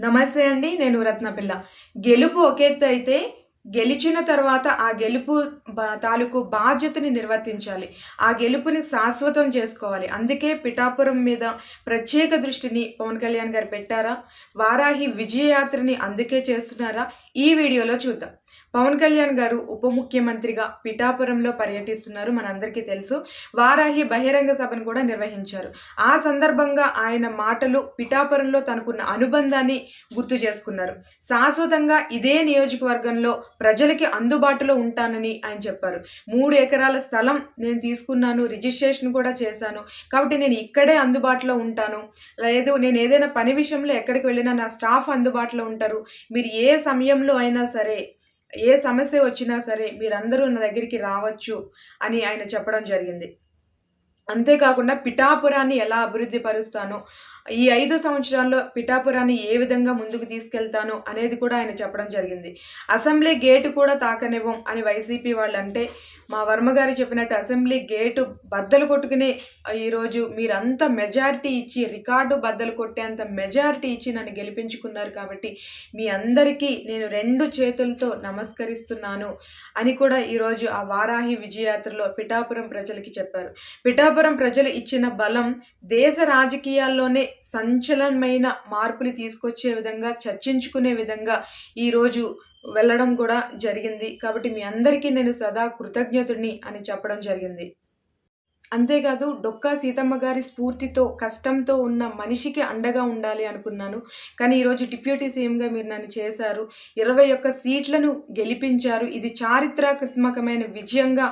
నమస్తే అండి నేను రత్నపిల్ల. గెలుపు ఒక ఎత్తు అయితే గెలిచిన తర్వాత ఆ గెలుపు తాలూకు బాధ్యతని నిర్వర్తించాలి. ఆ గెలుపుని శాశ్వతం చేసుకోవాలి. అందుకే పిఠాపురం మీద ప్రత్యేక దృష్టిని పవన్ కళ్యాణ్ గారు పెట్టారా? వారాహి విజయయాత్రని అందుకే చేస్తున్నారా? ఈ వీడియోలో చూద్దాం. పవన్ కళ్యాణ్ గారు ఉప ముఖ్యమంత్రిగా పిఠాపురంలో పర్యటిస్తున్నారు. మనందరికీ తెలుసు. వారాహి బహిరంగ సభను కూడా నిర్వహించారు. ఆ సందర్భంగా ఆయన మాటలు పిఠాపురంలో తనకున్న అనుబంధాన్ని గుర్తు చేసుకున్నారు. శాశ్వతంగా ఇదే నియోజకవర్గంలో ప్రజలకి అందుబాటులో ఉంటానని ఆయన చెప్పారు. మూడు ఎకరాల స్థలం నేను తీసుకున్నాను రిజిస్ట్రేషన్ కూడా చేశాను. కాబట్టి నేను ఇక్కడే అందుబాటులో ఉంటాను. లేదు నేను ఏదైనా పని విషయంలో ఎక్కడికి వెళ్ళినా నా స్టాఫ్ అందుబాటులో ఉంటారు. మీరు ఏ సమయంలో అయినా సరే ఏ సమస్య వచ్చినా సరే మీరందరూ నా దగ్గరికి రావచ్చు అని ఆయన చెప్పడం జరిగింది. అంతేకాకుండా పిఠాపురాన్ని ఎలా అభివృద్ధి పరుస్తానో ఈ ఐదు సంవత్సరాల్లో పిఠాపురాన్ని ఏ విధంగా ముందుకు తీసుకెళ్తాను అనేది కూడా ఆయన చెప్పడం జరిగింది. అసెంబ్లీ గేటు కూడా తాకనివ్వం అని వైసీపీ వాళ్ళు అంటే మా వర్మగారు చెప్పినట్టు అసెంబ్లీ గేటు బద్దలు కొట్టుకునే ఈరోజు మీరంతా మెజారిటీ ఇచ్చి రికార్డు బద్దలు కొట్టేంత మెజారిటీ ఇచ్చి నన్ను గెలిపించుకున్నారు కాబట్టి మీ అందరికీ నేను రెండు చేతులతో నమస్కరిస్తున్నాను అని కూడా ఈరోజు ఆ వారాహి విజయయాత్రలో పిఠాపురం ప్రజలకి చెప్పారు. పిఠాపురం ప్రజలు ఇచ్చిన బలం దేశ రాజకీయాల్లోనే సంచలనమైన మార్పుని తీసుకొచ్చే విధంగా చర్చించుకునే విధంగా ఈరోజు వెళ్ళడం కూడా జరిగింది. కాబట్టి మీ అందరికీ నేను సదా కృతజ్ఞతుడిని అని చెప్పడం జరిగింది. అంతేకాదు డొక్కా సీతమ్మ గారి స్ఫూర్తితో కష్టంతో ఉన్న మనిషికి అండగా ఉండాలి అనుకున్నాను. కానీ ఈరోజు డిప్యూటీ సీఎంగా మీరు నన్ను చేశారు. ఇరవై ఒక్క సీట్లను గెలిపించారు. ఇది చారిత్రాత్మకమైన విజయంగా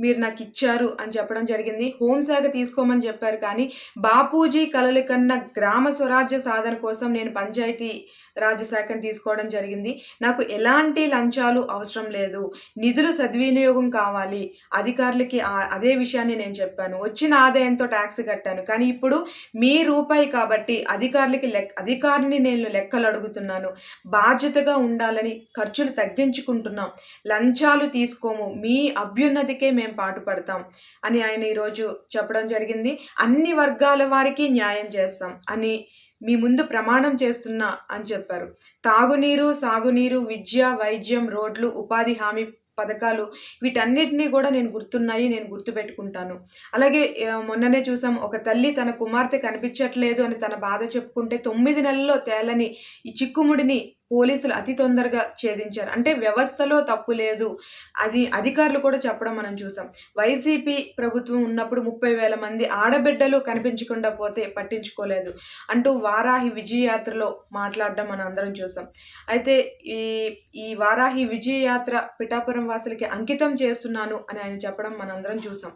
మీరు నాకు ఇచ్చారు అని చెప్పడం జరిగింది. హోంశాఖ తీసుకోమని చెప్పారు కానీ బాపూజీ కలలు కన్న గ్రామ స్వరాజ్య సాధన కోసం నేను పంచాయతీ రాజ్ శాఖను తీసుకోవడం జరిగింది. నాకు ఎలాంటి లంచాలు అవసరం లేదు. నిధులు సద్వినియోగం కావాలి. అధికారులకి అదే విషయాన్ని నేను చెప్పాను. వచ్చిన ఆదాయంతో ట్యాక్స్ కట్టాను. కానీ ఇప్పుడు మీ రూపాయి కాబట్టి అధికారులకి లెక్క అధికారిని నేను లెక్కలు అడుగుతున్నాను. బాధ్యతగా ఉండాలని ఖర్చులు తగ్గించుకుంటున్నాం. లంచాలు తీసుకోము. మీ అభ్యున్నతికే మేము పాటుపడతాం అని ఆయన ఈరోజు చెప్పడం జరిగింది. అన్ని వర్గాల వారికి న్యాయం చేస్తాం అని మీ ముందు ప్రమాణం చేస్తున్నా అని చెప్పారు. తాగునీరు సాగునీరు విద్య వైద్యం రోడ్లు ఉపాధి హామీ పథకాలు వీటన్నిటినీ కూడా నేను గుర్తున్నాయి నేను గుర్తుపెట్టుకుంటాను. అలాగే మొన్ననే చూసాం ఒక తల్లి తన కుమార్తె కనిపించట్లేదు అని తన బాధ చెప్పుకుంటే తొమ్మిది నెలల్లో తేలని ఈ చిక్కుముడిని పోలీసులు అతి తొందరగా ఛేదించారు. అంటే వ్యవస్థలో తప్పు లేదు. అది అధికారులు కూడా చెప్పడం మనం చూసాం. వైసీపీ ప్రభుత్వం ఉన్నప్పుడు ముప్పై వేల మంది ఆడబిడ్డలు కనిపించకుండా పోతే పట్టించుకోలేదు అంటూ వారాహి విజయయాత్రలో మాట్లాడడం మనం అందరం చూసాం. అయితే ఈ ఈ వారాహి విజయయాత్ర పిఠాపురం వాసులకి అంకితం చేస్తున్నాను అని ఆయన చెప్పడం మనందరం చూసాం.